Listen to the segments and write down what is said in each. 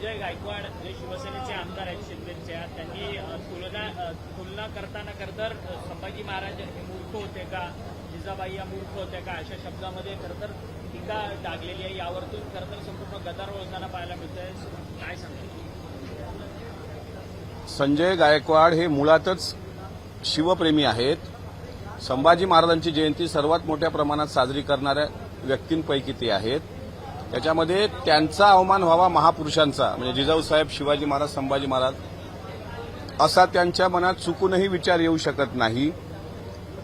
संजय गायकवाड जे शिवसेनेचे आमदार आहेत शिंदेच्या त्यांनी तुलना तुलना करताना खरंतर संभाजी महाराज हे मूर्ख होते का? जिजाबाई या मूर्ख होत्या का? अशा शब्दामध्ये खरंतर टीका डागलेली आहे. यावरतून खरंतर संपूर्ण गदारोळ होताना पाहायला मिळतंय. काय सांगतो संजय गायकवाड हे मुळातच शिवप्रेमी आहेत. संभाजी महाराजांची जयंती सर्वात मोठ्या प्रमाणात साजरी करणाऱ्या व्यक्तींपैकी ते आहेत. त्याच्यामध्ये त्यांचा अवमान व्हावा महापुरुषांचा म्हणजे जिजाऊसाहेब शिवाजी महाराज संभाजी महाराज असा त्यांच्या मनात चुकूनही विचार येऊ शकत नाही.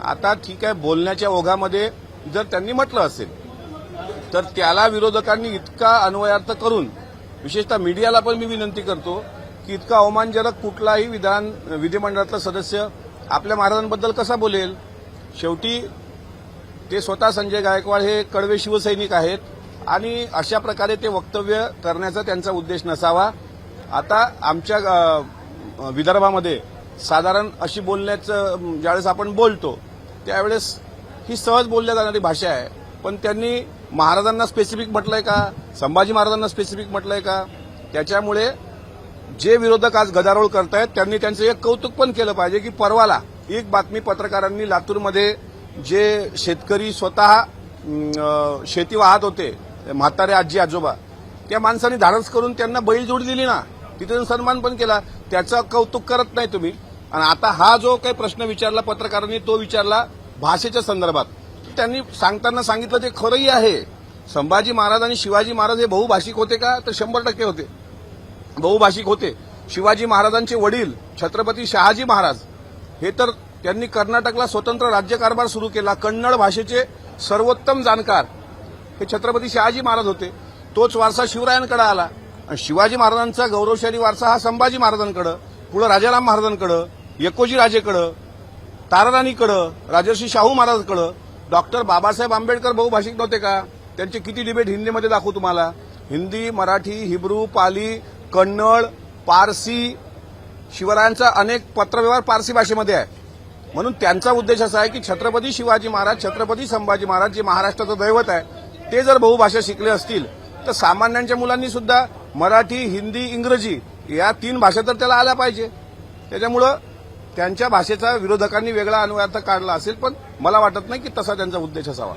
आता ठीक आहे बोलण्याच्या ओघामध्ये जर त्यांनी म्हटलं असेल तर त्याला विरोधकांनी इतका अन्वयार्थ करून विशेषतः मीडियाला पण मी विनंती करतो की इतका अवमानजनक कुठलाही विधान विधिमंडळातला सदस्य आपल्या महाराजांबद्दल कसा बोलेल? शेवटी ते स्वतः संजय गायकवाड हे कडवे शिवसैनिक आहेत. आणि अशा प्रकारे ते वक्तव्य करण्याचा त्यांचा उद्देश नसावा. आता आमच्या विदर्भामध्ये साधारण अशी बोलण्याचं ज्यावेळेस आपण बोलतो त्यावेळेस ही सहज बोलल्या जाणारी भाषा आहे. पण त्यांनी महाराजांना स्पेसिफिक म्हटलंय का? संभाजी महाराजांना स्पेसिफिक म्हटलंय का? त्याच्यामुळे जे विरोधक आज गदारोळ करतायत त्यांनी त्यांचं एक कौतुक पण केलं पाहिजे की परवाला एक बातमी पत्रकारांनी लातूरमध्ये जे शेतकरी स्वतः शेती वाहत होते म्हातारे आजी आजोबा त्या माणसांनी धाडस करून त्यांना बैलजोडी दिली ना तिथे सन्मान पण केला. त्याचं कौतुक करत नाही तुम्ही. आणि आता हा जो काही प्रश्न विचारला पत्रकारांनी तो विचारला भाषेच्या संदर्भात. त्यांनी सांगताना सांगितलं ते खरंही आहे संभाजी महाराज आणि शिवाजी महाराज हे बहुभाषिक होते का? तर शंभर टक्के होते. बहुभाषिक होते. शिवाजी महाराजांचे वडील छत्रपती शहाजी महाराज हे तर त्यांनी कर्नाटकला स्वतंत्र राज्यकारभार सुरू केला. कन्नड भाषेचे सर्वोत्तम जाणकार हे छत्रपती शहाजी महाराज होते. तोच वारसा शिवरायांकडे आला. आणि शिवाजी महाराजांचा गौरवशाली वारसा हा संभाजी महाराजांकडे पुढे राजाराम महाराजांकडे यकोजी राजेकडे ताराराणीकडं राजर्षी शाहू महाराजांकडं. डॉक्टर बाबासाहेब आंबेडकर बहुभाषिक नव्हते का? त्यांचे किती डिबेट हिंदीमध्ये दाखवू तुम्हाला. हिंदी मराठी हिब्रू पाली कन्नड पारसी शिवरायांचा अनेक पत्रव्यवहार पारसी भाषेमध्ये आहे. म्हणून त्यांचा उद्देश असा आहे की छत्रपती शिवाजी महाराज छत्रपती संभाजी महाराज जे महाराष्ट्राचं दैवत आहे ते जर बहुभाषा शिकले असतील तर सामान्यांच्या मुलांनी सुद्धा मराठी हिंदी इंग्रजी या तीन भाषा तर त्याला आल्या पाहिजे. त्याच्यामुळं त्यांच्या भाषेचा विरोधकांनी वेगळा अन्वयार्थ काढला असेल पण मला वाटत नाही की तसा त्यांचा उद्देश असावा.